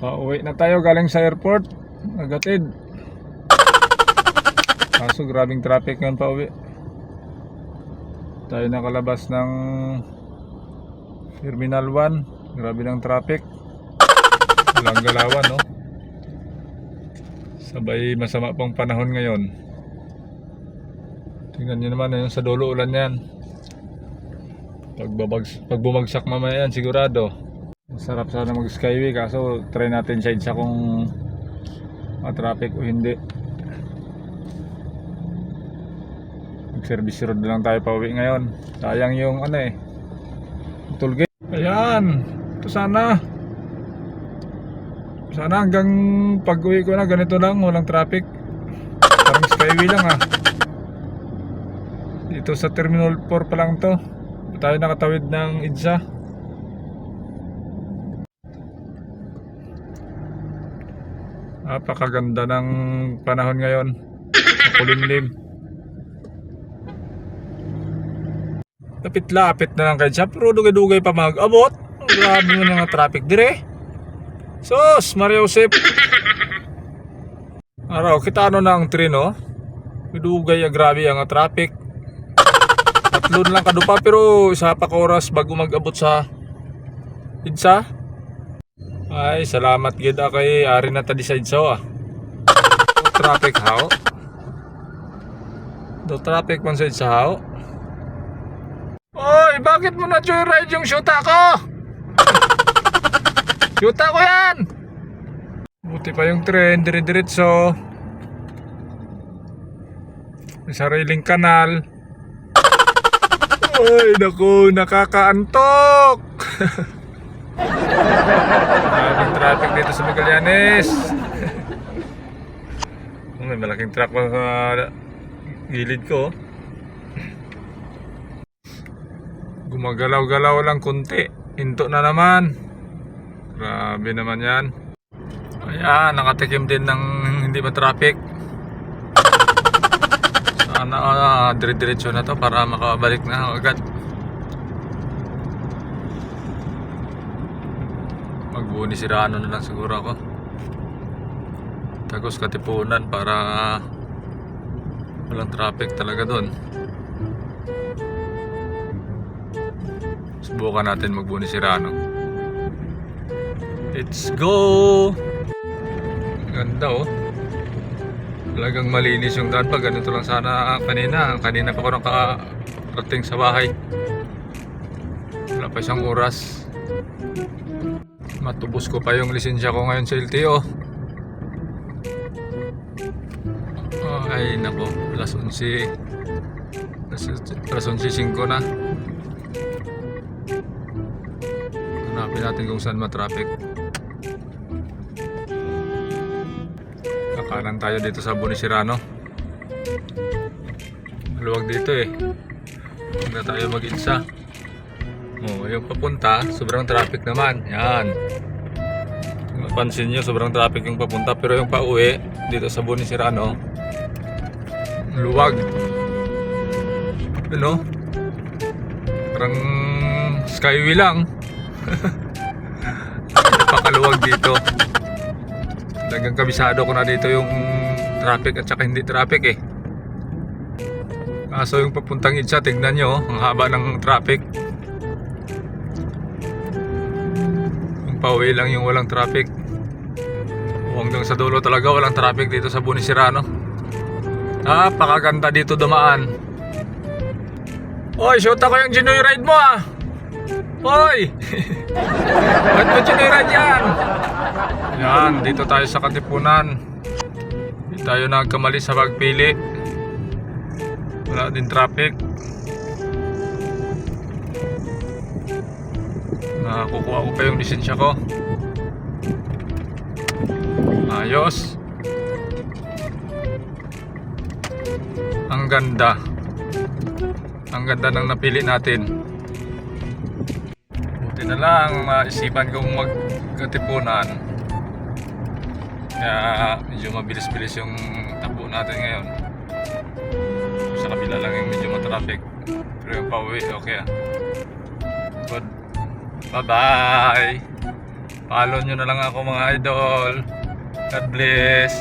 Pauwi na tayo galing sa airport. Agatid. Kaso grabing traffic ngayon pauwi. Tayo nakalabas ng Terminal 1. Grabe ng traffic. Walang galawan, no? Sabay masama pang panahon ngayon. Tingnan nyo naman, yung sa dulo ulan yan. Pag, babags, pag bumagsak mamaya yan, sigurado. Masarap sana mag skyway kaso try natin siya isa kung ma-traffic o hindi. Mag service road lang tayo pauwi ngayon. Sayang yung ano eh. Tollgate. Ayan. Ito sana. Sana hanggang pag uwi ko na ganito lang. Walang traffic. Parang skyway lang ah. Dito sa Terminal 4 pa lang to. Tayo nakatawid ng EDSA. Napakaganda ng panahon ngayon. Makulimlim. Lapit-lapit na lang kayo siya. Pero dugay-dugay pa mag-abot. Grabe mo nga traffic dire. Sus, Maria Josep. Araw, kita ano na ang train, oh. Dugay, ah, grabe ang traffic. Tatlo na lang kadupa pero isa pa ka oras bago mag-abot sa Idsa. Ay, salamat gid ah, kay ari na ta sa Idsa ah. Traffic how? Do traffic man sa how? Oy, bakit mo na joyride yung shoota ko? shoota ko yan! Buti pa yung tren, dire-diretso. May sariling kanal. Ay, naku, nakakaantok! Maraming traffic dito sa Magallanes. Oh, May malaking truck pa sa gilid ko. oh. Gumagalaw-galaw lang kunti. Hinto na naman. Grabe naman yan. Ayan, nakatikim din ng hindi ba traffic. Sana uh, dire-diretso na to para makabalik na agad. Magbuni sirano na lang siguro ako. Tagos katipunan para walang traffic talaga doon. Subukan natin magbuni sirano. Let's go! Ganda oh. Talagang malinis yung daan pa. Ganito lang sana kanina. Kanina pa ako nakarating sa bahay. Wala pa isang oras. Matubos ko pa yung lisensya ko ngayon sa LTO. Ay nako, alas 11. Alas, alas 11.05 na. Hanapin natin kung saan matraffic. Kakanan tayo dito sa Bunisirano. Maluwag dito eh. Huwag na tayo mag-insa. Oh, yung papunta, sobrang traffic naman. Yan. Kung Mapansin nyo, sobrang traffic yung papunta. Pero yung pauwi, dito sa Bunisirano, luwag. Ano? Parang skyway lang. Napakaluwag dito. Talagang kabisado ko na dito yung traffic at saka hindi traffic eh. Kaso yung papuntang Itza, tignan nyo, ang haba ng traffic. Pauwi lang yung walang traffic. Hanggang sa dulo talaga walang traffic dito sa Bunisirano. Napakaganda dito dumaan. Oy, shoot ako yung Ginoy ride mo ah! Hoy! Ba't mo Ginoy ride yan? Yan, dito tayo sa Katipunan. Hindi tayo nagkamali sa pagpili. Wala din traffic. Nakakukuha ko pa yung lisensya ko. Ayos. Ang ganda. Ang ganda ng napili natin. Buti na lang maisipan kong magkatipunan. Kaya medyo mabilis-bilis yung takbo natin ngayon. Sa kabila lang yung medyo matraffic. Pero yung pauwi, okay ah. Good. Bye-bye! Follow nyo na lang ako mga idol. God bless.